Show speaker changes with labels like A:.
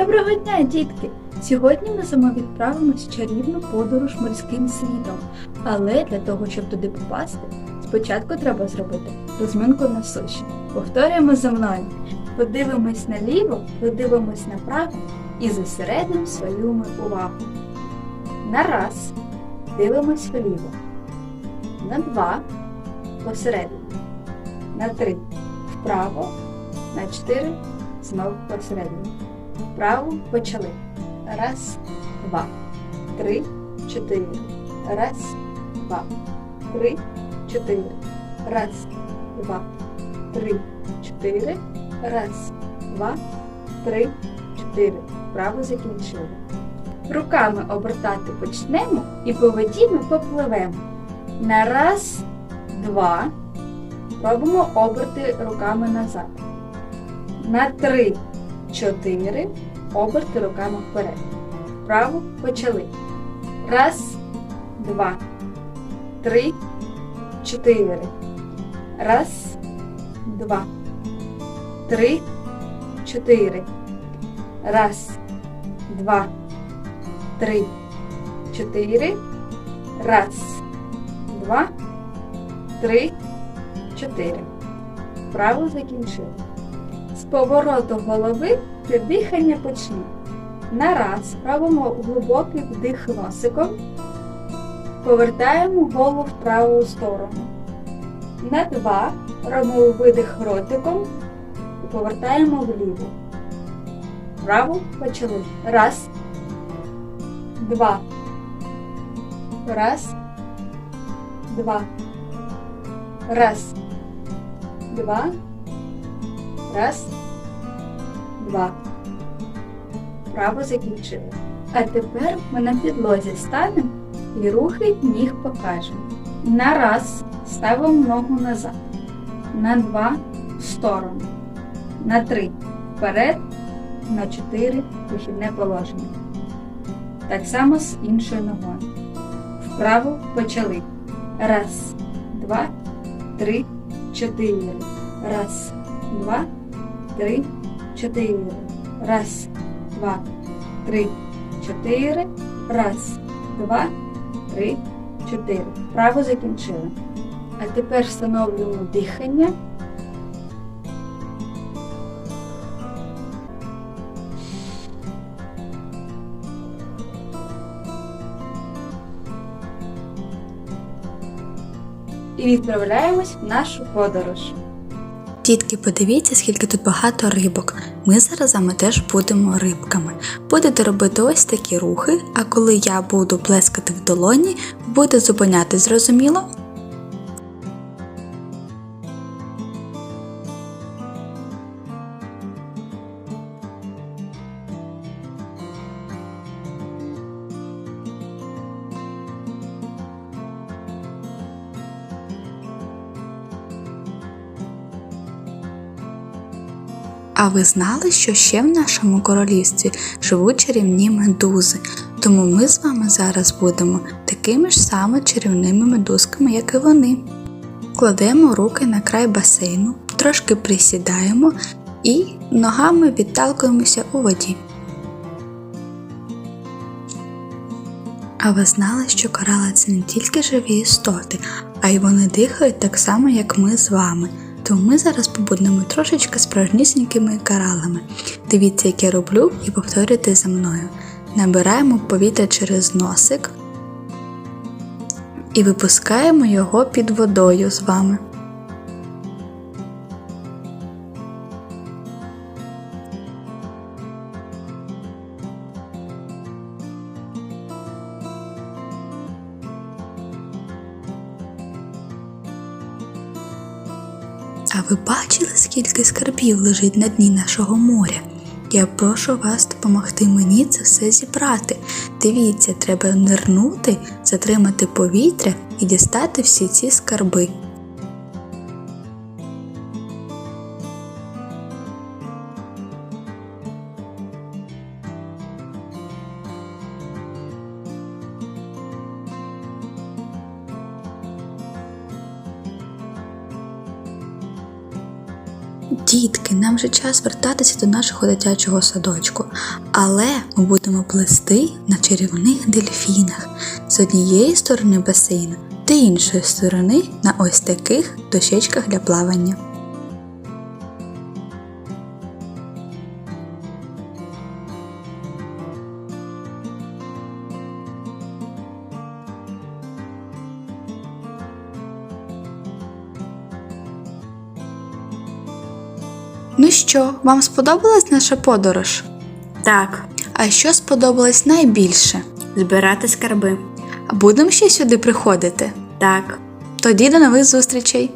A: Доброго дня, дітки! Сьогодні ми з вами відправимось в чарівну подорож морським світом. Але для того, щоб туди попасти, спочатку треба зробити розминку на суші. Повторюємо за мною. Подивимось наліво, подивимось направо і зосередимо свою увагу. На раз дивимось вліво. На два посередині. На три вправо. На чотири знову посередині. Вправо почали. Раз, два, три, чотири. Раз, два, три, чотири. Раз, два, три, чотири. Раз, два, три, чотири. Вправо закінчили. Руками обертати почнемо і по воді ми попливемо. На раз, два. Робимо оберти руками назад. На три, чотири. Оберти руками вперед. Вправо почали. Раз, два, три, чотири. Раз, два, три, чотири. Раз, два, три, чотири. Раз, два, три, чотири. Вправо закінчили. З повороту голови при дихання почни. На раз робимо глибокий вдих носиком. Повертаємо голову в праву сторону. На два робимо видих ротиком і повертаємо вліво. Вправо почали. Раз. Два. Раз. Два. Раз. Два. Раз. Два. Право закінчили. А тепер ми на підлозі станемо і рухи ніг покажемо. На раз ставимо ногу назад. На два в сторону. На три вперед. На чотири вихідне положення. Так само з іншою ногою. Вправо почали. Раз, два, три, чотири. Раз, два, три, чотири. Раз, два, три, чотири. Раз, два, три, чотири. Вправо закінчили. А тепер встановлюємо дихання. І відправляємось в нашу подорож.
B: Дітки, подивіться, скільки тут багато рибок. Ми зараз вами теж будемо рибками. Будете робити ось такі рухи, а коли я буду плескати в долоні, буде зупиняти, зрозуміло? А ви знали, що ще в нашому королівстві живуть чарівні медузи? Тому ми з вами зараз будемо такими ж саме чарівними медузками, як і вони. Кладемо руки на край басейну, трошки присідаємо і ногами відталкуємося у воді. А ви знали, що корали це не тільки живі істоти, а й вони дихають так само, як ми з вами. Тому ми зараз побудемо трошечки справжнісінькими коралами. Дивіться, як я роблю, і повторюйте за мною. Набираємо повітря через носик і випускаємо його під водою з вами. А ви бачили, скільки скарбів лежить на дні нашого моря? Я прошу вас допомогти мені це все зібрати. Дивіться, треба нирнути, затримати повітря і дістати всі ці скарби. Дітки, нам вже час вертатися до нашого дитячого садочку, але ми будемо плести на чарівних дельфінах з однієї сторони басейну та іншої сторони на ось таких дощечках для плавання. Ну що, вам сподобалась наша подорож?
C: Так,
B: А що сподобалось найбільше?
C: збирати скарби.
B: Будемо ще сюди приходити?
C: Так.
B: Тоді до нових зустрічей!